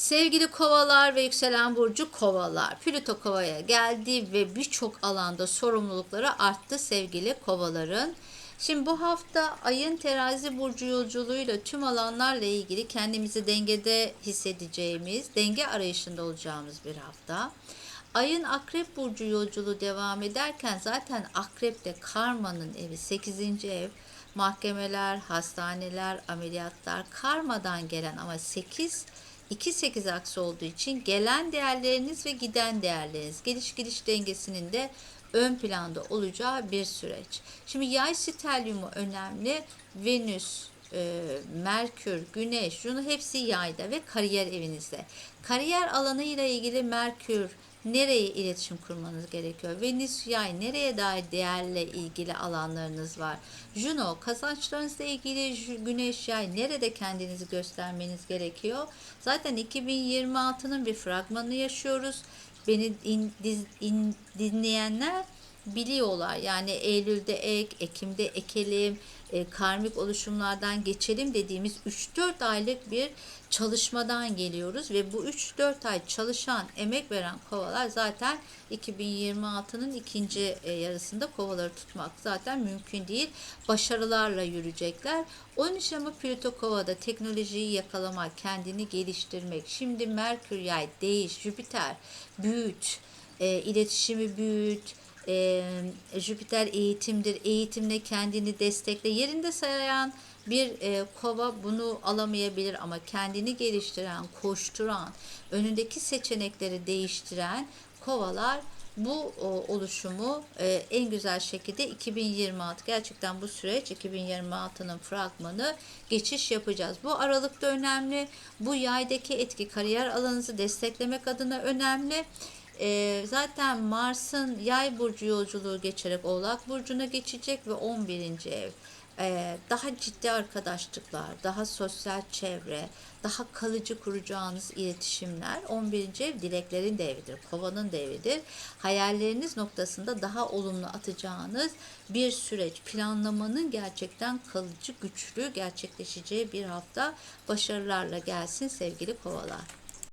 Sevgili kovalar ve yükselen burcu kovalar. Plüto kovaya geldi ve birçok alanda sorumlulukları arttı sevgili kovaların. Şimdi bu hafta ayın terazi burcu yolculuğuyla tüm alanlarla ilgili kendimizi dengede hissedeceğimiz, denge arayışında olacağımız bir hafta. Ayın akrep burcu yolculuğu devam ederken zaten akrepte karmanın evi 8. ev mahkemeler, hastaneler, ameliyatlar karmadan gelen ama 8 2-8 aksı olduğu için gelen değerleriniz ve giden değerleriniz geliş gidiş dengesinin de ön planda olacağı bir süreç. Şimdi yay stelyumu önemli. Venüs, e, Merkür, Güneş, Juno hepsi yayda ve kariyer evinizde. Kariyer alanı ile ilgili Merkür nereye iletişim kurmanız gerekiyor? Venüs yay nereye dair değerle ilgili alanlarınız var? Juno kazançlarınızla ilgili Güneş yay nerede kendinizi göstermeniz gerekiyor? Zaten 2026'nın bir fragmanını yaşıyoruz. Beni in- diz- in- dinleyenler biliyorlar. Yani Eylül'de ek, Ekim'de ekelim, e, karmik oluşumlardan geçelim dediğimiz 3-4 aylık bir çalışmadan geliyoruz ve bu 3-4 ay çalışan, emek veren kovalar zaten 2026'nın ikinci e, yarısında kovaları tutmak zaten mümkün değil. Başarılarla yürüyecekler. Onun için ama Plüto kovada teknolojiyi yakalamak, kendini geliştirmek. Şimdi Merkür yay, değiş, Jüpiter, büyüt, e, iletişimi büyüt, e, Jüpiter eğitimdir. Eğitimle kendini destekle. Yerinde sayan bir e, kova bunu alamayabilir ama kendini geliştiren, koşturan, önündeki seçenekleri değiştiren kovalar bu o, oluşumu e, en güzel şekilde 2026 gerçekten bu süreç 2026'nın fragmanı geçiş yapacağız. Bu aralıkta önemli. Bu yaydaki etki kariyer alanınızı desteklemek adına önemli. Ee, zaten Mars'ın yay burcu yolculuğu geçerek Oğlak burcuna geçecek ve 11. ev. Ee, daha ciddi arkadaşlıklar, daha sosyal çevre, daha kalıcı kuracağınız iletişimler 11. ev dileklerin de evidir, kovanın da evidir. Hayalleriniz noktasında daha olumlu atacağınız bir süreç, planlamanın gerçekten kalıcı, güçlü gerçekleşeceği bir hafta başarılarla gelsin sevgili kovalar.